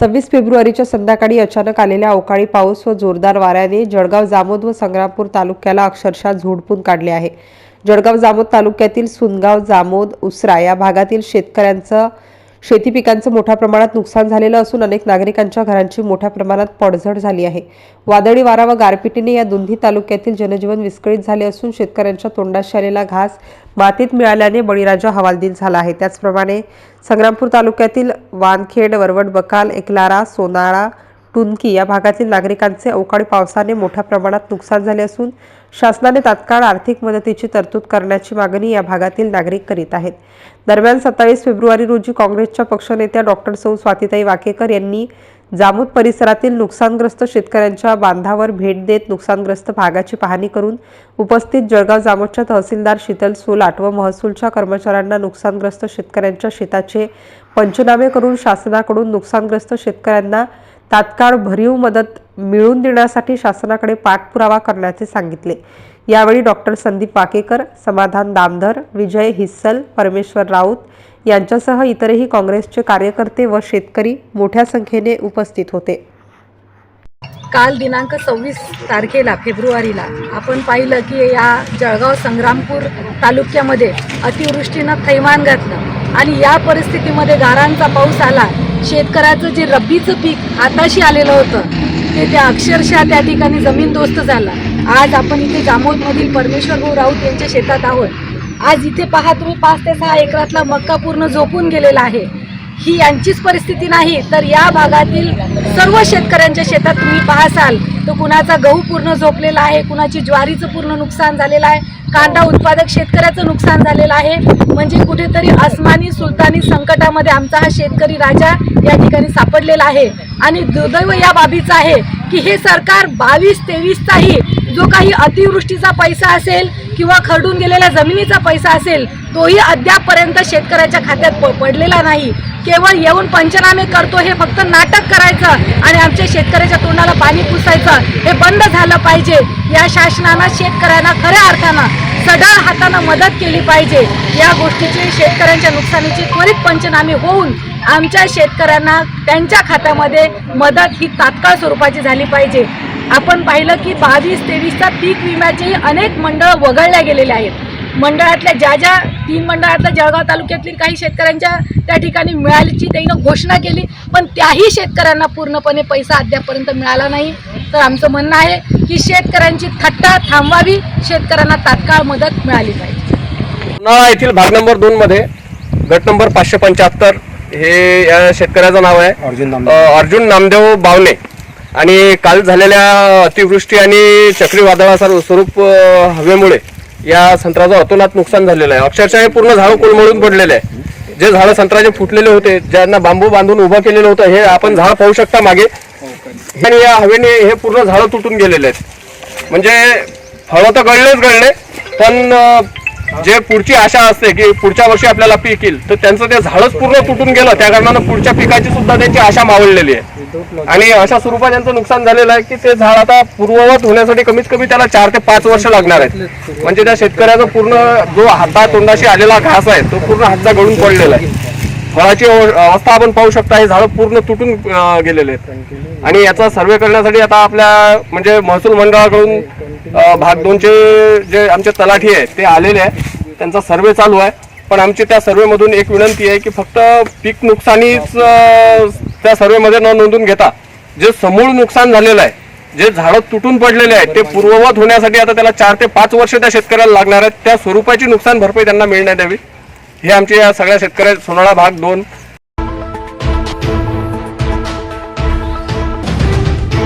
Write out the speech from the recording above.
सव्वीस फेब्रुवारीच्या संध्याकाळी अचानक आलेल्या अवकाळी पाऊस व जोरदार वाऱ्याने जळगाव जामोद व संग्रामपूर तालुक्याला अक्षरशः झोडपून काढले आहे. जळगाव जामोद तालुक्यातील सुनगाव जामोद उसरा या भागातील शेतकऱ्यांचं शेती पिकांचं मोठ्या प्रमाणात नुकसान झालेलं असून अनेक नागरिकांच्या घरांची मोठ्या प्रमाणात पडझड झाली आहे. वादळी वारा व गारपिटीने या दोन्ही तालुक्यातील जनजीवन विस्कळीत झाले असून शेतकऱ्यांच्या तोंडाशी आलेला घास मातीत मिळाल्याने बळीराजा हवालदिल झाला आहे. त्याचप्रमाणे संग्रामपूर तालुक्यातील वानखेड वरवड बकाल एकलारा सोनाळा टुनकी या भागातील नागरिकांचे अवकाळी पावसाने मोठ्या प्रमाणात नुकसान झाले असून शासनाने तात्काळ आर्थिक मदतीची तरतूद करण्याची मागणी या भागातील नागरिक करीत आहेत. दरम्यान सत्तावीस फेब्रुवारी रोजी काँग्रेसच्या पक्षनेत्या डॉक्टर सौ स्वातीताई वाकेकर यांनी जामोद परिसरातील नुकसानग्रस्त शेतकऱ्यांच्या बांधावर भेट देत नुकसानग्रस्त भागाची पाहणी करून उपस्थित जळगाव जामोदच्या तहसीलदार शीतल सोलाट व महसूलच्या कर्मचाऱ्यांना नुकसानग्रस्त शेतकऱ्यांच्या शेताचे पंचनामे करून शासनाकडून नुकसानग्रस्त शेतकऱ्यांना तात्काळ भरीव मदत मिळवून देण्यासाठी शासनाकडे पाठपुरावा करण्याचे सांगितले. यावेळी डॉक्टर संदीप वाकेकर समाधान दामधर विजय हिस्सल परमेश्वर राऊत यांच्यासह इतरही काँग्रेसचे कार्यकर्ते व शेतकरी मोठ्या संख्येने उपस्थित होते. काल दिनांक सव्वीस तारखेला फेब्रुवारीला आपण पाहिलं की या जळगाव संग्रामपूर तालुक्यामध्ये अतिवृष्टीनं थैमान घातलं आणि या परिस्थितीमध्ये गारांचा पाऊस आला. शेतकऱ्याचं जे रब्बीचं पीक हाताशी आलेलं होतं त्या अक्षरशः त्या ठिकाणी जमीनदोस्त झाला. आज आपण इथे जामोदमधील परमेश्वर भाऊ राऊत यांच्या शेतात आहोत. आज इथे पहा तुम्ही पाच ते सहा एकरातला मक्का पूर्ण झोपून गेलेला आहे. ही यांचीच परिस्थिती नाही तर या भागातील सर्व शेतकऱ्यांच्या शेतात तुम्ही पाहासाल तर कुणाचा गहू पूर्ण झोपलेला आहे कुणाची ज्वारीचं पूर्ण नुकसान झालेलं आहे कांदा उत्पादक शेतकऱ्याचं नुकसान झालेलं आहे. म्हणजे कुठेतरी अस्मानी सुलतानी संकटामध्ये आमचा हा शेतकरी राजा या ठिकाणी सापडलेला आहे. आणि दुर्दैव या बाबीचं आहे की हे सरकार बावीस तेवीसचाही जो काही अतिवृष्टीचा पैसा असेल किंवा खरडून गेलेल्या जमिनीचा पैसा असेल तोही अद्यापपर्यंत शेतकऱ्याच्या खात्यात प- पडलेला नाही. केवळ येऊन पंचनामे करतो हे फक्त नाटक करायचं आणि आमच्या शेतकऱ्याच्या तोंडाला पाणी पुसायचं हे बंद झालं पाहिजे. या शासनानं शेतकऱ्यांना खऱ्या अर्थानं सढळ हातानं मदत केली पाहिजे. या गोष्टीची शेतकऱ्यांच्या नुकसानीची त्वरित पंचनामे होऊन आमच्या शेतकऱ्यांना त्यांच्या खात्यामध्ये मदत ही तात्काळ स्वरूपाची झाली पाहिजे. आपण पाहिलं की बावीस तेवीसच्या पीक विम्याचेही अनेक मंडळ वगळल्या गेलेले आहेत. मंडळातल्या ज्या ज्या तीन मंडळातल्या जळगाव तालुक्यातील काही शेतकऱ्यांच्या त्या ठिकाणी मिळाल्याची त्यांनी घोषणा केली पण त्याही शेतकऱ्यांना पूर्णपणे पैसा अद्यापर्यंत मिळाला नाही. तर आमचं म्हणणं आहे की शेतकऱ्यांची थट्टा थांबवावी शेतकऱ्यांना तात्काळ मदत मिळाली पाहिजे. उन्हाळा येथील भाग नंबर दोनमध्ये गट नंबर पाचशे पंच्याहत्तर हे या शेतकऱ्याचं नाव आहे. अर्जुन नामदेव. बावणे आणि काल झालेल्या अतिवृष्टी आणि चक्रीवादळासार स्वरूप हवेमुळे या संत्र्याचं अतोनात नुकसान झालेलं आहे. अक्षरशः हे पूर्ण झाडं कोलमडून पडलेले आहे. जे झाडं संत्र्याचे फुटलेले होते ज्यांना बांबू बांधून उभं केलेलं होतं हे आपण झाड पाहू शकता मागे. आणि या हवेने हे पूर्ण झाडं तुटून गेलेले आहेत. म्हणजे फळं तर गळलेच गळले पण जे पुढची आशा असते की पुढच्या वर्षी आपल्याला पीक येईल तर त्यांचं ते झाडच पूर्ण तुटून गेलं. त्या कारणानं पुढच्या पिकाची सुद्धा त्यांची आशा मावळलेली आहे. आणि अशा स्वरूपात त्यांचं नुकसान झालेलं आहे की ते झाड आता पूर्ववत होण्यासाठी कमीत कमी त्याला चार ते पाच वर्ष लागणार आहेत. म्हणजे त्या शेतकऱ्याचा पूर्ण जो हाता तोंडाशी आलेला घास आहे तो पूर्ण हातचा गळून पडलेला आहे. फळाची अवस्था आपण पाहू शकता हे झाड पूर्ण तुटून गेलेले आहेत. आणि याचा सर्वे करण्यासाठी आता आपल्या म्हणजे महसूल मंडळाकडून भाग दोनचे जे आमचे तलाठी आहेत ते आलेले आहेत. त्यांचा सर्वे चालू आहे. पण आमची त्या सर्वेमधून एक विनंती आहे की फक्त पीक नुकसानीच त्या सर्वेमध्ये न नोंदून घेता जे समूळ नुकसान झालेलं आहे जे झाडं तुटून पडलेले आहेत ते पूर्ववत होण्यासाठी आता त्याला चार ते पाच वर्ष त्या शेतकऱ्याला लागणार आहेत. त्या स्वरूपाची नुकसान भरपाई त्यांना मिळण्यात यावी. हे आमची या सगळ्या शेतकऱ्या सोनाळा भाग दोन